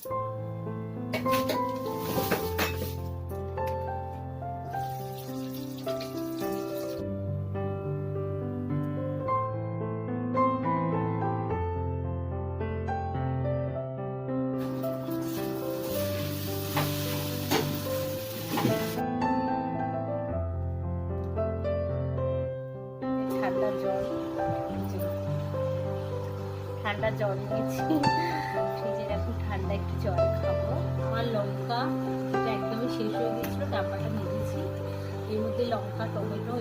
ঠান্ডা জল এই যে ঠান্ডা জল নিয়েছি ফ্রিজে এখন ঠান্ডা একটু জল খাব। আমার লঙ্কা, এটা একদমই শেষ হয়ে গেছিল ডাব্বাটা নিয়েছি এর মধ্যে লঙ্কা, টমেটো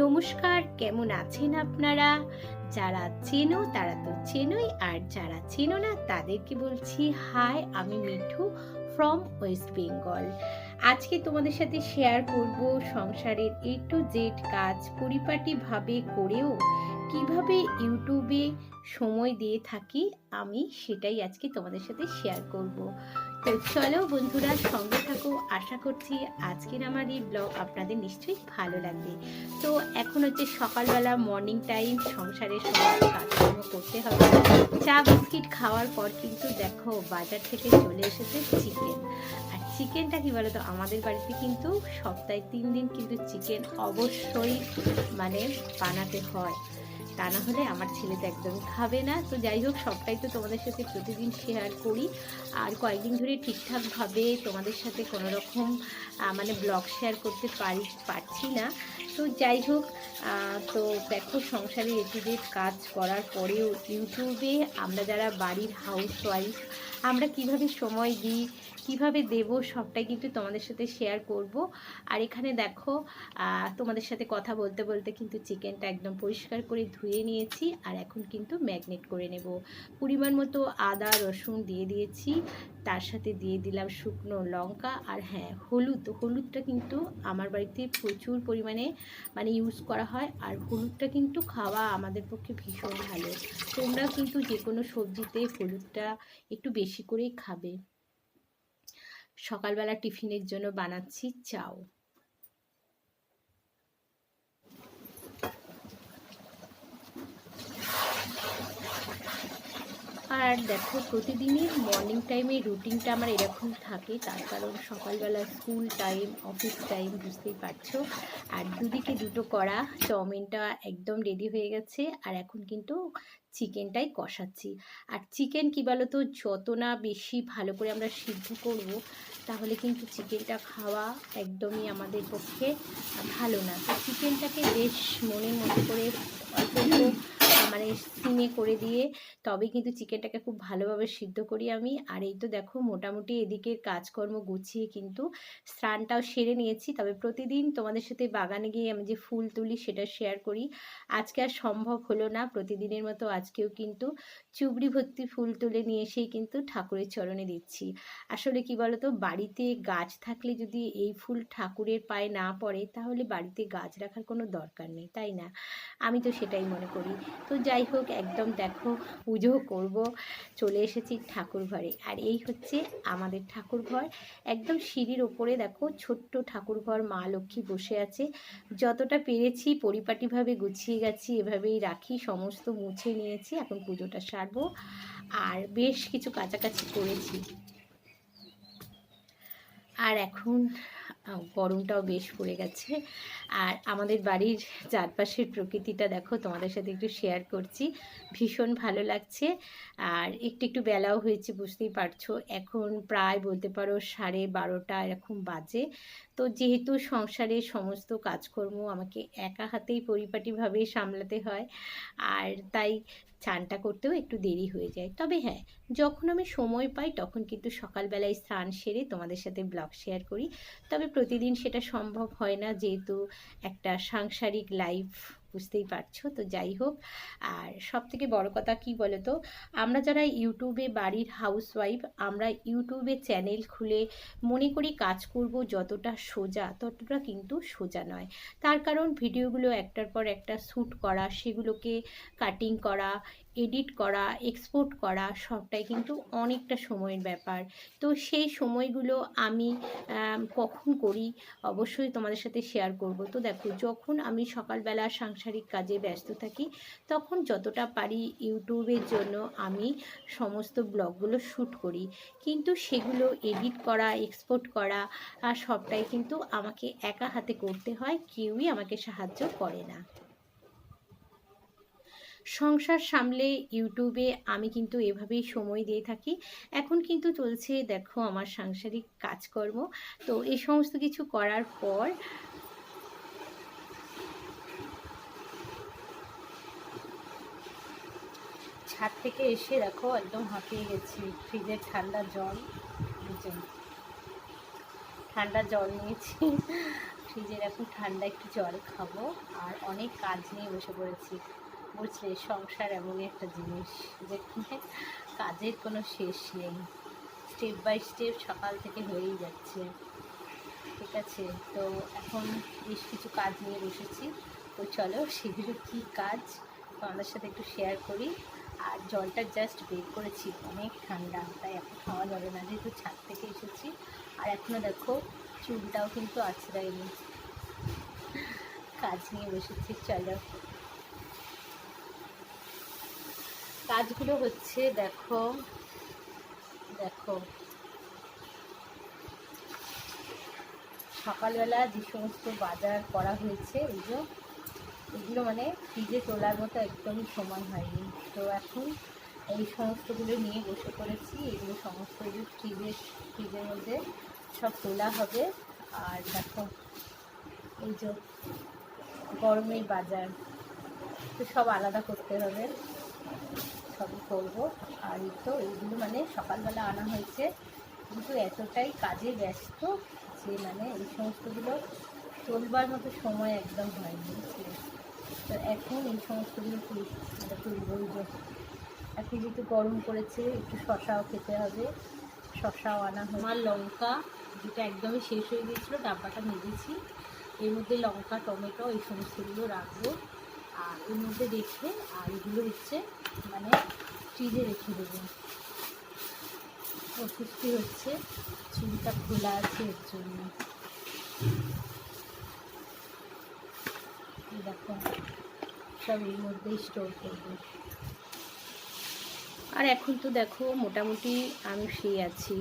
নমস্কার, কেমন আছেন আপনারা? যারা চেনো তারা তো চেনোই, আর যারা চেনো না তাদেরকে বলছি, হাই, আমি মিঠু ফ্রম ওয়েস্ট বেঙ্গল আজকে তোমাদের সাথে শেয়ার করব সংসারের এ টু জেড কাজ পরিপাটিভাবে করেও কীভাবে ইউটিউবে সময় দিয়ে থাকি, আমি সেটাই আজকে তোমাদের সাথে শেয়ার করব। তো চলো বন্ধুরা সঙ্গে থাকো, আশা করছি আজকের আমার এই ব্লগ আপনাদের নিশ্চয়ই ভালো লাগবে। তো এখন হচ্ছে সকালবেলা মর্নিং টাইম সংসারের সমস্ত কাজকর্ম করতে হবে। চা, বিস্কিট খাওয়ার পর কিন্তু দেখো বাজার থেকে চলে এসেছে চিকেন আর চিকেনটা কি বলতো, আমাদের বাড়িতে কিন্তু সপ্তাহে তিন দিন কিন্তু চিকেন অবশ্যই মানে বানাতে হয়। তা না হলে আমার ছেলে তো একদমই খাবে না। তো যাই হোক, সবটাই তো তোমাদের সাথে প্রতিদিন শেয়ার করি। আর কয়েকদিন ধরে ঠিকঠাকভাবে তোমাদের সাথে কোনো রকম মানে ব্লগ শেয়ার করতে পারি পারছি না। তো যাই হোক তো দেখো সংসারে এটি কাজ করার পরেও ইউটিউবে আমরা যারা বাড়ির হাউস ওয়াইফ আমরা কীভাবে সময় দিই, কীভাবে দেব সবটাই কিন্তু তোমাদের সাথে শেয়ার করব। আর এখানে দেখো তোমাদের সাথে কথা বলতে বলতে কিন্তু চিকেনটা একদম পরিষ্কার করে ধুয়ে নিয়েছি আর এখন কিন্তু ম্যাগনেট করে নেব। পরিমাণ মতো আদা, রসুন দিয়ে দিয়েছি, তার সাথে দিয়ে দিলাম শুকনো লঙ্কা আর হ্যাঁ হলুদ। হলুদটা কিন্তু আমার বাড়িতে প্রচুর পরিমাণে মানে ইউজ করা হয় আর হলুদটা কিন্তু খাওয়া আমাদের পক্ষে ভীষণ ভালো। তোমরা কিন্তু যে কোনো সবজিতে হলুদটা একটু বেশি করেই খাবে। সকালবেলা টিফিনের জন্য বানাচ্ছি চাও। আর দেখো প্রতিদিনের মর্নিং টাইমে রুটিনটা আমার এরকম থাকে। তার কারণ সকালবেলা স্কুল টাইম অফিস টাইম বুঝতেই পারছ। আর দুদিকে দুটো করা চাউমিনটা একদম রেডি হয়ে গেছে। আর এখন কিন্তু চিকেনটাই কষাচ্ছি। আর চিকেন কী বলো তো যত না বেশি ভালো করে আমরা সিদ্ধ করব, তাহলে কিন্তু চিকেনটা খাওয়া একদমই আমাদের পক্ষে ভালো না। তো চিকেনটাকে বেশ মনের মতো করে অল্প মানে সিমে করে দিয়ে তবে কিন্তু চিকেনটাকে খুব ভালোভাবে সিদ্ধ করি আমি। আর এই তো দেখো, মোটামুটি এদিকের কাজকর্ম গুছিয়ে কিন্তু স্নানটাও সেরে নিয়েছি। তবে প্রতিদিন তোমাদের সাথে বাগানে গিয়ে আমি যে ফুল তুলি সেটা শেয়ার করি। আজকে আর সম্ভব হলো না, প্রতিদিনের মতো আজকেও কিন্তু চুবড়ি ভর্তি ফুল তুলে নিয়ে এসেই কিন্তু ঠাকুরের চরণে দিচ্ছি। আসলে কি বলতো, বাড়িতে গাছ থাকলে যদি এই ফুল ঠাকুরের পায়ে না পড়ে, তাহলে বাড়িতে গাছ রাখার কোনো দরকার নেই, তাই না? আমি তো সেটাই মনে করি। তো যাই হোক, একদম দেখো পুজো করব, চলে এসেছি ঠাকুর ঘরে। আর এই হচ্ছে আমাদের ঠাকুর ঘর। একদম সিঁড়ির ওপরে দেখো ছোট্ট ঠাকুর ঘর, মা লক্ষ্মী বসে আছে। যতটা পেরেছি পরিপাটিভাবে গুছিয়ে গেছি, এভাবেই রাখি, সমস্ত মুছে নিয়েছি, এখন পুজোটা সারবো। আর বেশ কিছু কাছাকাছি করেছি। আর এখন গরমটাও বেশ পড়ে গেছে। আর আমাদের বাড়ির চারপাশের প্রকৃতিটা দেখো, তোমাদের সাথে একটু শেয়ার করছি। ভীষণ ভালো লাগছে। আর একটু একটু বেলাও হয়েছে, বুঝতেই পারছ। এখন প্রায় বলতে পারো সাড়ে বারোটা এরকম বাজে। তো যেহেতু সংসারের সমস্ত কাজকর্ম আমাকে একা হাতেই পরিপাটিভাবে সামলাতে হয়, আর তাই চানটা করতেও একটু দেরি হয়ে যায়। তবে হ্যাঁ যখন আমি সময় পাই তখন কিন্তু সকালবেলায় স্নান সেরে তোমাদের সাথে ব্লগ শেয়ার করি। তবে প্রতিদিন সেটা সম্ভব হয় না, যেহেতু একটা সাংসারিক লাইফ বুঝতেই পারছ। তো যাই হোক, আর সব থেকে বড় কথা কি বলো তো আমরা যারা ইউটিউবে বাড়ির হাউস ওয়াইফ আমরা ইউটিউবে চ্যানেল খুলে মনে করি কাজ করব যতটা সোজা, ততটা কিন্তু সোজা নয়। তার কারণ ভিডিওগুলো একটার পর একটা শ্যুট করা, সেগুলোকে কাটিং করা এডিট করা এক্সপোর্ট করা সবটাই কিন্তু অনেকটা সময়ের ব্যাপার। তো সেই সময়গুলো আমি কখন করি অবশ্যই তোমাদের সাথে শেয়ার করব। তো দেখো, যখন আমি সকালবেলা সাংসারিক কাজে ব্যস্ত থাকি, তখন যতটা পারি ইউটিউবের জন্য আমি সমস্ত ব্লগগুলো শ্যুট করি। কিন্তু সেগুলো এডিট করা এক্সপোর্ট করা সবটাই কিন্তু আমাকে একা হাতে করতে হয়, কেউই আমাকে সাহায্য করে না। সংসার সামলে ইউটিউবে আমি কিন্তু এভাবেই সময় দিয়ে থাকি। এখন কিন্তু চলছে, দেখো, আমার সাংসারিক কাজকর্ম। তো এই সমস্ত কিছু করার পর ছাদ থেকে এসে দেখো, একদম হাঁপিয়ে গেছি। ফ্রিজের ঠান্ডা জল ঠান্ডা জল নিয়েছি। ফ্রিজের এখন ঠান্ডা একটু জল খাব। আর অনেক কাজ নিয়ে বসে পড়েছি। বুঝলে সংসার এমনই একটা জিনিস যেখানে কাজের কোনো শেষ নেই। স্টেপ বাই স্টেপ সকাল থেকে হয়েই যাচ্ছে। ঠিক আছে? তো এখন বেশ কিছু কাজ নিয়ে বসেছি। তো চলো সেগুলো কী কাজ? তোমাদের সাথে একটু শেয়ার করি। আর জলটা জাস্ট বের করেছি, অনেক ঠান্ডা। তাই এখন খাওয়া যাবে না। যেহেতু ছাদ থেকে এসেছি। আর এখনও দেখো চুলটাও কিন্তু আছড়াইনি কাজ নিয়ে বসেছি, চলো। কাজগুলো হচ্ছে, দেখো দেখো। সকালবেলা যে সমস্ত বাজার করা হয়েছে, এই যে এগুলো মানে ফ্রিজে তোলার মতো একদমই সময় হয়নি। তো এখন এই সমস্তগুলো নিয়ে বসে পড়েছি। এগুলো সমস্ত যে ফ্রিজের ফ্রিজের মধ্যে সব তোলা হবে। আর দেখো, এই যে গরমের বাজার, তো সব আলাদা করতে হবে। সবই করব। আর তো এইগুলো মানে সকালবেলা আনা হয়েছে। কিন্তু এতটাই কাজে ব্যস্ত যে মানে এই সমস্তগুলো তোলবার মতো সময় একদম হয়নি। তো এখন এই সমস্তগুলো মানে তুলবো এই যে, এখন যেহেতু গরম পড়েছে, একটু শশাও খেতে হবে। শশাও আনা হয় আমার লঙ্কা যেটা একদমই শেষ হয়ে গিয়েছিল, ডাব্বাটা মেজেছি। এর মধ্যে লঙ্কা, টমেটো এই সমস্তগুলো রাখব। আর এর মধ্যে রেখে, আর এগুলো হচ্ছে মানে ফ্রিজে রেখে দেবো। অসুস্থি হচ্ছে, চুলটা খোলা আছে এর জন্য। দেখো, সব এর মধ্যেই স্টোর করব। আর এখন তো দেখো মোটামুটি আমি সেই আছি।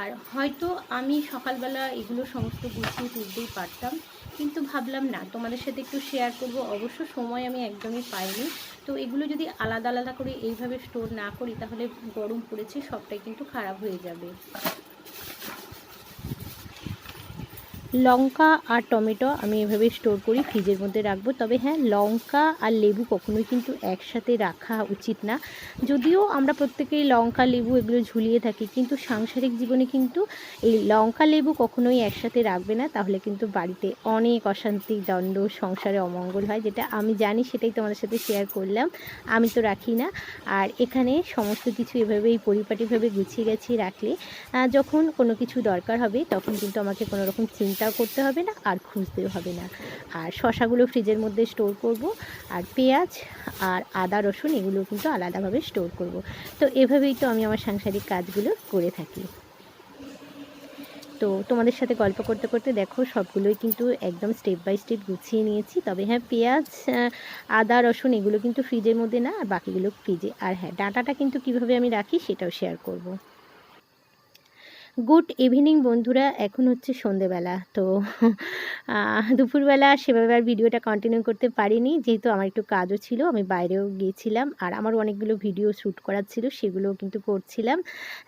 আর হয়তো আমি সকালবেলা এগুলো সমস্ত গুছিয়ে তুলতেই পারতাম, কিন্তু ভাবলাম না, তোমাদের সাথে একটু শেয়ার করব। অবশ্য সময় আমি একদমই পাইনি। তো এগুলো যদি আলাদা আলাদা করে এইভাবে স্টোর না করি, তাহলে গরম পড়েছে, সবটাই কিন্তু খারাপ হয়ে যাবে। লঙ্কা আর টমেটো আমি এভাবে স্টোর করি, ফ্রিজের মধ্যে রাখব। তবে হ্যাঁ লঙ্কা আর লেবু কখনোই কিন্তু একসাথে রাখা উচিত না। যদিও আমরা প্রত্যেকেই লঙ্কা, লেবু এগুলো ঝুলিয়ে থাকি, কিন্তু সাংসারিক জীবনে কিন্তু এই লঙ্কা, লেবু কখনোই একসাথে রাখবে না। তাহলে কিন্তু বাড়িতে অনেক অশান্তি দ্বন্দ্ব সংসারে অমঙ্গল হয়, যেটা আমি জানি, সেটাই তোমাদের সাথে শেয়ার করলাম। আমি তো রাখি না। আর এখানে সমস্ত কিছু এভাবেই পরিপাটিভাবে গুছিয়ে গেছি রাখলে। যখন কোনো কিছু দরকার হবে, তখন কিন্তু আমাকে কোনো রকম চিন্তাও করতে হবে না আর খুঁজতেও হবে না। আর শশাগুলো ফ্রিজের মধ্যে স্টোর করব আর পেঁয়াজ আর আদা, রসুন এগুলো কিন্তু আলাদাভাবে স্টোর করব। তো এভাবেই তো আমি আমার সাংসারিক কাজগুলো করে থাকি। তো তোমাদের সাথে গল্প করতে করতে দেখো সবগুলোই কিন্তু একদম স্টেপ বাই স্টেপ গুছিয়ে নিয়েছি। তবে হ্যাঁ পেঁয়াজ আদা, রসুন এগুলো কিন্তু ফ্রিজের মধ্যে না, আর বাকিগুলো ফ্রিজে আর হ্যাঁ ডাটাটা কিন্তু কীভাবে আমি রাখি সেটাও শেয়ার করব। গুড ইভিনিং বন্ধুরা। এখন হচ্ছে সন্ধেবেলা, তো দুপুরবেলা সেভাবে আর ভিডিওটা কন্টিনিউ করতে পারিনি। যেহেতু আমার একটু কাজও ছিল, আমি বাইরেও গিয়েছিলাম, আর আমার অনেকগুলো ভিডিও শ্যুট করার ছিল, সেগুলোও কিন্তু করছিলাম।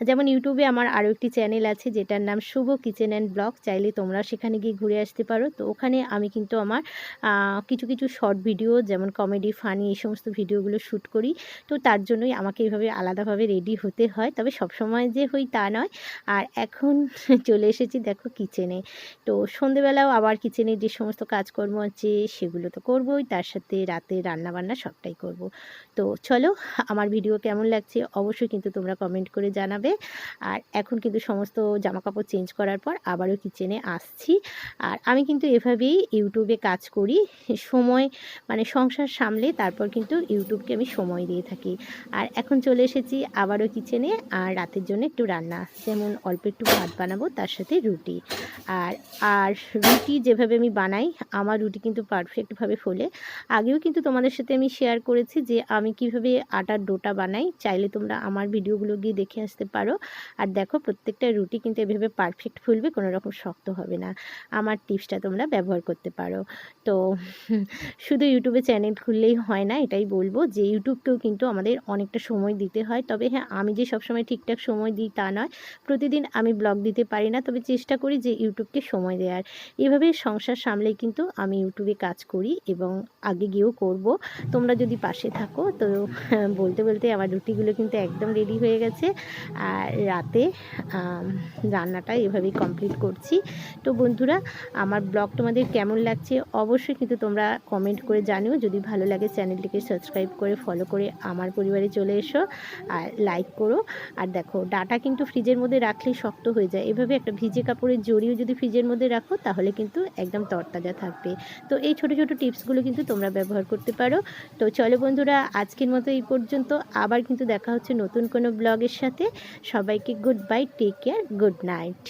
যেমন ইউটিউবে আমার আরও একটি চ্যানেল আছে, যেটার নাম শুভ কিচেন অ্যান্ড ব্লগ, চাইলে তোমরা সেখানে গিয়ে ঘুরে আসতে পারো। তো ওখানে আমি কিন্তু আমার কিছু কিছু শর্ট ভিডিও যেমন কমেডি ফানি এই সমস্ত ভিডিওগুলো শ্যুট করি। তো তার জন্যই আমাকে এইভাবে আলাদাভাবে রেডি হতে হয়। তবে সবসময় যে হই তা নয়। আর এখন চলে এসেছি দেখো কিচেনে তো সন্ধেবেলাও আবার কিচেনে যে সমস্ত কাজকর্ম আছে, সেগুলো তো করবোই, তার সাথে রাতে রান্না বান্না সবটাই করব। তো চলো, আমার ভিডিও কেমন লাগছে অবশ্যই কিন্তু তোমরা কমেন্ট করে জানাবে। আর এখন কিন্তু সমস্ত জামা কাপড় চেঞ্জ করার পর আবারও কিচেনে আসছি। আর আমি কিন্তু এভাবেই ইউটিউবে কাজ করি, সময় মানে সংসার সামলে তারপর কিন্তু ইউটিউবকে আমি সময় দিয়ে থাকি। আর এখন চলে এসেছি আবারও কিচেনে আর রাতের জন্য একটু রান্না। যেমন অল্প একটু ভাত বানাবো, তার সাথে রুটি। আর আর রুটি যেভাবে আমি বানাই, আমার রুটি কিন্তু পারফেক্টভাবে ফোলে। আগেও কিন্তু তোমাদের সাথে আমি শেয়ার করেছি যে আমি কীভাবে আটার ডোটা বানাই। চাইলে তোমরা আমার ভিডিওগুলো গিয়ে দেখে আসতে পারো। আর দেখো, প্রত্যেকটা রুটি কিন্তু এভাবে পারফেক্ট ফুলবে কোনো রকম শক্ত হবে না। আমার টিপসটা তোমরা ব্যবহার করতে পারো। তো, শুধু ইউটিউবে চ্যানেল খুললেই হয় না, এটাই বলব যে ইউটিউবকেও কিন্তু আমাদের অনেকটা সময় দিতে হয়। তবে হ্যাঁ আমি যে সবসময় ঠিকঠাক সময় দিই তা নয়। প্রতিদিন আমি ব্লগ দিতে পারি না, তবে চেষ্টা করি যে ইউটিউবকে সময় দেওয়ার এভাবে সংসার সামলে কিন্তু আমি ইউটিউবে কাজ করি এবং আগে গিয়েও করব। তোমরা যদি পাশে থাকো, তো বলতে বলতে আমার রুটিগুলো কিন্তু একদম রেডি হয়ে গেছে। আর রাতে রান্নাটা এভাবেই কমপ্লিট করছি। তো বন্ধুরা, আমার ব্লগ তোমাদের কেমন লাগছে অবশ্যই কিন্তু তোমরা কমেন্ট করে জানিও। যদি ভালো লাগে চ্যানেলটিকে সাবস্ক্রাইব করে ফলো করে আমার পরিবারে চলে এসো আর লাইক করো। আর দেখো, ডাটা কিন্তু ফ্রিজের মধ্যে রাখলেই শক্ত হয়ে যায়। এভাবে একটা ভিজে কাপড়ের জড়িও যদি ফ্রিজের মধ্যে রাখো, তাহলে কিন্তু একদম তরতাজা থাকবে। তো এই ছোট ছোট টিপসগুলো কিন্তু তোমরা ব্যবহার করতে পারো। তো চলো বন্ধুরা, আজকের মতো এই পর্যন্ত। আবার কিন্তু দেখা হচ্ছে নতুন কোনো ব্লগের সাথে। সবাইকে good bye take care good night